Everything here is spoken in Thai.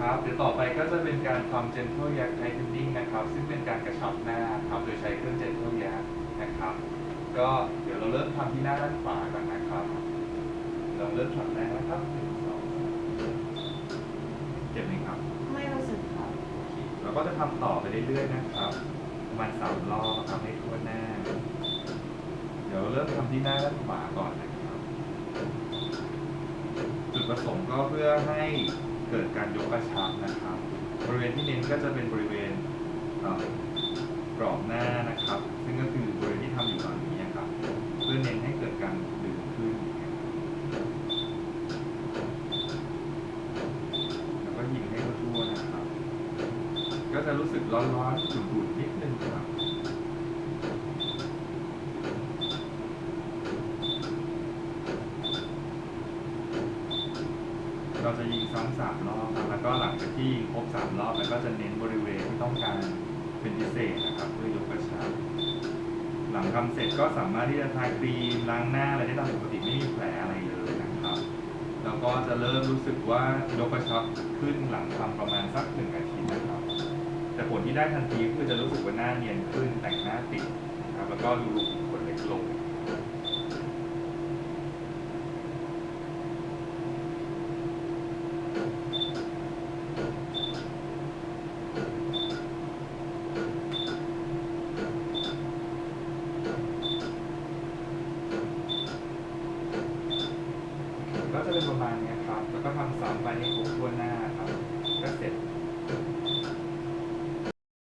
ครับเดี๋ยวต่อไปก็จะเป็นการทำ gentle yak tightening นะครับ ซึ่งเป็นการกระชับหน้าครับโดยใช้เครื่อง gentle yak นะครับ ก็เดี๋ยวเราเริ่มทำที่หน้าด้านขวาก่อนนะครับ เราเริ่มทำแรกนะครับหนึ่งสองสามเจ็บไหมครับ ไม่รู้สึกครับเราก็จะทำต่อไปเรื่อยๆนะครับประมาณสามรอบทำให้ทั่วหน้า เดี๋ยวเริ่มทำที่หน้าด้านขวาก่อนนะครับ จุดประสงค์ก็เพื่อให้ เกิดการยกกระชับนะครับ บริเวณที่เน้นก็จะเป็นบริเวณกรอบหน้านะครับ ซึ่งก็คือบริเวณที่ทำอยู่ตอนนี้นะครับ เพื่อเน้นให้เกิดการดึงขึ้นแล้วก็ยิงให้ทั่วนะครับ ก็จะรู้สึกร้อนๆอุ่นๆนิดนึงครับ เราจะยิงซ้ำสามรอบครับแล้วก็หลังจากที่ยิงครบสามรอบแล้วก็จะเน้นบริเวณที่ต้องการเป็นพิเศษนะครับ เพื่อยกกระชับหลังทำเสร็จก็สามารถที่จะทาครีมล้างหน้าอะไรได้ตามปกติไม่มีแผลอะไรเลยนะครับ แล้วก็จะเริ่มรู้สึกว่ายกกระชับขึ้นหลังทำประมาณสักหนึ่งอาทิตย์นะครับ แต่ผลที่ได้ทันทีคือจะรู้สึกว่าหน้าเนียนขึ้นแต่งหน้าติดนะครับแล้วก็ดูรูขุมขนเล็กลง ก็จะเป็นประมาณนี้ครับ แล้วก็ทำสามใบให้ครบทั่วหน้าครับ